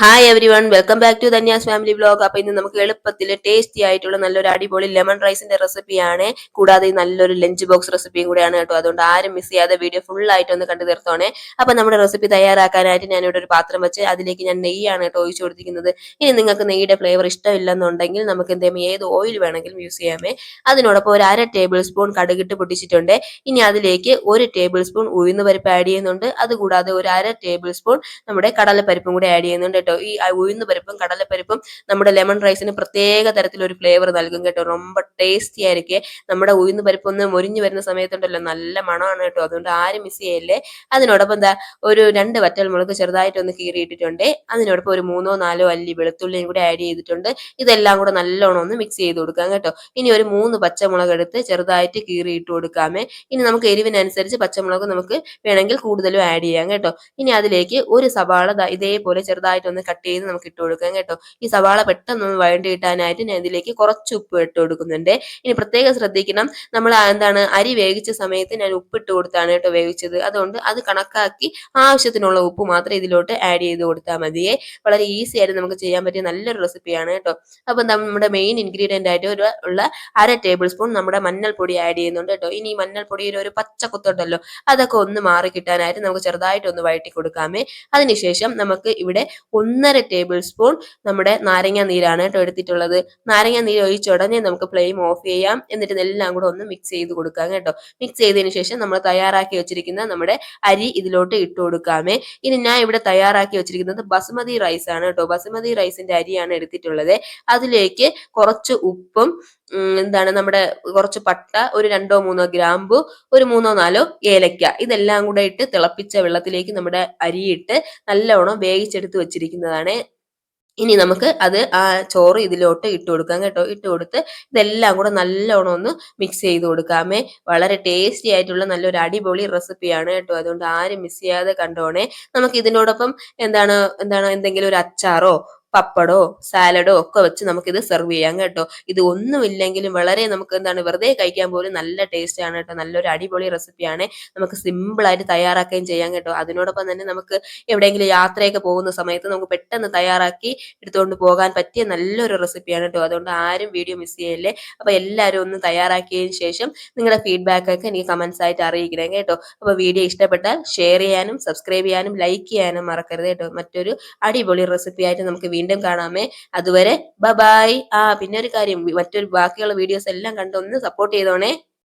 Hi every one welcome back to Dhanya's family blog അപ്പൊ ഇന്ന് നമുക്ക് എളുപ്പത്തിൽ ടേസ്റ്റി ആയിട്ടുള്ള നല്ലൊരു അടിപൊളി ലെമൺ റൈസിന്റെ റെസിപ്പിയാണ് കൂടാതെ നല്ലൊരു ലഞ്ച് ബോക്സ് റെസിപ്പിയും കൂടിയാണ് കേട്ടോ. അതുകൊണ്ട് ആരും മിസ് ചെയ്യാതെ വീഡിയോ ഫുൾ ആയിട്ട് ഒന്ന് കണ്ടു തീർത്തോണേ. അപ്പൊ നമ്മുടെ റെസിപ്പി തയ്യാറാക്കാനായിട്ട് ഞാൻ ഇവിടെ ഒരു പാത്രം വെച്ച് അതിലേക്ക് ഞാൻ നെയ്യാണ് കേട്ടോ ഒഴിച്ചു കൊടുത്തിരിക്കുന്നത്. ഇനി നിങ്ങൾക്ക് നെയ്യുടെ ഫ്ലേവർ ഇഷ്ടമില്ലെന്നുണ്ടെങ്കിൽ നമുക്ക് എന്തെങ്കിലും ഏത് ഓയിൽ വേണമെങ്കിലും യൂസ് ചെയ്യാമേ. അതിനോടൊപ്പം ഒരു അര ടേബിൾ സ്പൂൺ കടുകിട്ട് പൊട്ടിച്ചിട്ടുണ്ട്. ഇനി അതിലേക്ക് ഒരു ടേബിൾ സ്പൂൺ ഉഴുന്ന് പരിപ്പ് ആഡ് ചെയ്യുന്നുണ്ട്. അതുകൂടാതെ ഒരു അര ടേബിൾ സ്പൂൺ നമ്മുടെ കടലപ്പരിപ്പും കൂടി ആഡ് ചെയ്യുന്നുണ്ട് കേട്ടോ ഈ ഉഴുന്ന് പരിപ്പും കടലപ്പരിപ്പും നമ്മുടെ ലെമൺ റൈസിന് പ്രത്യേക തരത്തിലൊരു ഫ്ലേവർ നൽകും കേട്ടോ ரொம்ப ടേസ്റ്റി ആയിരിക്കും നമ്മുടെ ഉഴുന്ന് പരിപ്പ് ഒന്ന് മൊരിഞ്ഞു വരുന്ന സമയത്തുണ്ടല്ലോ നല്ല മണമാണ് കേട്ടോ അതുകൊണ്ട് ആരും മിസ് ചെയ്യല്ലേ അതിനോടൊപ്പം എന്താ ഒരു രണ്ട് വറ്റൽ മുളക് ചെറുതായിട്ടൊന്ന് കീറിയിട്ടിട്ടുണ്ട് അതിനോടൊപ്പം ഒരു മൂന്നോ നാലോ അല്ലി വെളുത്തുള്ളിയും കൂടി ആഡ് ചെയ്തിട്ടുണ്ട് ഇതെല്ലാം കൂടെ നല്ലോണം ഒന്ന് മിക്സ് ചെയ്ത് കൊടുക്കാം കേട്ടോ ഇനി ഒരു മൂന്ന് പച്ചമുളക് എടുത്ത് ചെറുതായിട്ട് കീറി ഇട്ട് കൊടുക്കാമേ ഇനി നമുക്ക് എരിവിനനുസരിച്ച് പച്ചമുളക് നമുക്ക് വേണമെങ്കിൽ കൂടുതലും ആഡ് ചെയ്യാം കേട്ടോ ഇനി അതിലേക്ക് ഒരു സവാള ഇതേപോലെ ചെറുതായിട്ടൊന്ന് കട്ട് ചെയ്ത് നമുക്ക് ഇട്ട് കൊടുക്കാം കേട്ടോ. ഈ സവാള പെട്ടെന്ന് വഴണ്ടി കിട്ടാനായിട്ട് ഞാൻ ഇതിലേക്ക് കുറച്ച് ഉപ്പ് ഇട്ട് കൊടുക്കുന്നുണ്ട്. ഇനി പ്രത്യേകം ശ്രദ്ധിക്കണം. നമ്മൾ എന്താണ് അരി വേവിച്ച സമയത്ത് ഞാൻ ഉപ്പ് ഇട്ട് കൊടുത്താണ് കേട്ടോ വേവിച്ചത്. അതുകൊണ്ട് അത് കണക്കാക്കി ആവശ്യത്തിനുള്ള ഉപ്പ് മാത്രം ഇതിലോട്ട് ആഡ് ചെയ്ത് കൊടുത്താൽ മതിയേ. വളരെ ഈസി ആയിട്ട് നമുക്ക് ചെയ്യാൻ പറ്റിയ നല്ലൊരു റെസിപ്പിയാണ് കേട്ടോ. അപ്പൊ നമ്മുടെ മെയിൻ ഇൻഗ്രീഡിയന്റ് ആയിട്ട് ഒരു ഉള്ള അര ടേബിൾ സ്പൂൺ നമ്മുടെ മഞ്ഞൾപ്പൊടി ആഡ് ചെയ്യുന്നുണ്ട് കേട്ടോ. ഇനി മഞ്ഞൾപ്പൊടിയിൽ ഒരു പച്ച കുത്തുണ്ടല്ലോ അതൊക്കെ ഒന്ന് മാറി കിട്ടാനായിട്ട് നമുക്ക് ചെറുതായിട്ട് ഒന്ന് വഴറ്റി കൊടുക്കാമേ. അതിനുശേഷം നമുക്ക് ഇവിടെ ഒന്നര ടേബിൾ സ്പൂൺ നമ്മുടെ നാരങ്ങ നീരാണ് കേട്ടോ എടുത്തിട്ടുള്ളത്. നാരങ്ങ നീര് ഒഴിച്ച ഉടനെ നമുക്ക് ഫ്ലെയിം ഓഫ് ചെയ്യാം. എന്നിട്ട് ഇതെല്ലാം കൂടെ ഒന്ന് മിക്സ് ചെയ്ത് കൊടുക്കാം കേട്ടോ. മിക്സ് ചെയ്തതിന് ശേഷം നമ്മൾ തയ്യാറാക്കി വെച്ചിരിക്കുന്ന നമ്മുടെ അരി ഇതിലോട്ട് ഇട്ട് കൊടുക്കാമേ. ഇനി ഞാൻ ഇവിടെ തയ്യാറാക്കി വെച്ചിരിക്കുന്നത് ബസുമതി റൈസ് ആണ് കേട്ടോ ബസുമതി റൈസിന്റെ അരിയാണ് എടുത്തിട്ടുള്ളത്. അതിലേക്ക് കുറച്ച് ഉപ്പും എന്താണ് നമ്മുടെ കുറച്ച് പട്ട ഒരു രണ്ടോ മൂന്നോ ഗ്രാമ്പു ഒരു മൂന്നോ നാലോ ഏലക്ക. ഇതെല്ലാം കൂടെ ഇട്ട് തിളപ്പിച്ച വെള്ളത്തിലേക്ക് നമ്മുടെ അരിയിട്ട് നല്ലവണ്ണം വേവിച്ചെടുത്ത് വെച്ചിരിക്കുന്നതാണ്. ഇനി നമുക്ക് അത് ആ ചോറ് ഇതിലോട്ട് ഇട്ട് കൊടുക്കാം കേട്ടോ. ഇട്ട് കൊടുത്ത് ഇതെല്ലാം കൂടെ നല്ലോണം ഒന്ന് മിക്സ് ചെയ്ത് കൊടുക്കാമേ. വളരെ ടേസ്റ്റി ആയിട്ടുള്ള നല്ലൊരു അടിപൊളി റെസിപ്പിയാണ് കേട്ടോ. അതുകൊണ്ട് ആരും മിസ് ചെയ്യാതെ കണ്ടോണേ. നമുക്ക് ഇതിനോടൊപ്പം എന്താണ് എന്താണ് എന്തെങ്കിലും ഒരു അച്ചാറോ പപ്പടോ സാലഡോ ഒക്കെ വെച്ച് നമുക്കിത് സെർവ് ചെയ്യാം കേട്ടോ. ഇത് ഒന്നുമില്ലെങ്കിലും വളരെ നമുക്ക് എന്താണ് വെറുതെ കഴിക്കാൻ പോലും നല്ല ടേസ്റ്റ് ആണ് കേട്ടോ. നല്ലൊരു അടിപൊളി റെസിപ്പിയാണ് നമുക്ക് സിമ്പിൾ ആയിട്ട് തയ്യാറാക്കുകയും ചെയ്യാം കേട്ടോ. അതിനോടൊപ്പം തന്നെ നമുക്ക് എവിടെയെങ്കിലും യാത്രയൊക്കെ പോകുന്ന സമയത്ത് നമുക്ക് പെട്ടെന്ന് തയ്യാറാക്കി എടുത്തുകൊണ്ട് പോകാൻ പറ്റിയ നല്ലൊരു റെസിപ്പിയാണ് കേട്ടോ. അതുകൊണ്ട് ആരും വീഡിയോ മിസ് ചെയ്യല്ലേ. അപ്പൊ എല്ലാവരും ഒന്ന് തയ്യാറാക്കിയതിന് ശേഷം നിങ്ങളുടെ ഫീഡ്ബാക്ക് ഒക്കെ എനിക്ക് കമന്റ്സ് ആയിട്ട് അറിയിക്കണം കേട്ടോ. അപ്പൊ വീഡിയോ ഇഷ്ടപ്പെട്ടാൽ ഷെയർ ചെയ്യാനും സബ്സ്ക്രൈബ് ചെയ്യാനും ലൈക്ക് ചെയ്യാനും മറക്കരുത് കേട്ടോ. മറ്റൊരു അടിപൊളി റെസിപ്പി ആയിട്ട് നമുക്ക് വീണ്ടും കാണാമേ. അതുവരെ ബബായ് ബായ് ആ പിന്നെ ഒരു കാര്യം മറ്റൊരു ബാക്കിയുള്ള വീഡിയോസ് എല്ലാം കണ്ടൊന്ന് സപ്പോർട്ട് ചെയ്തോണേ.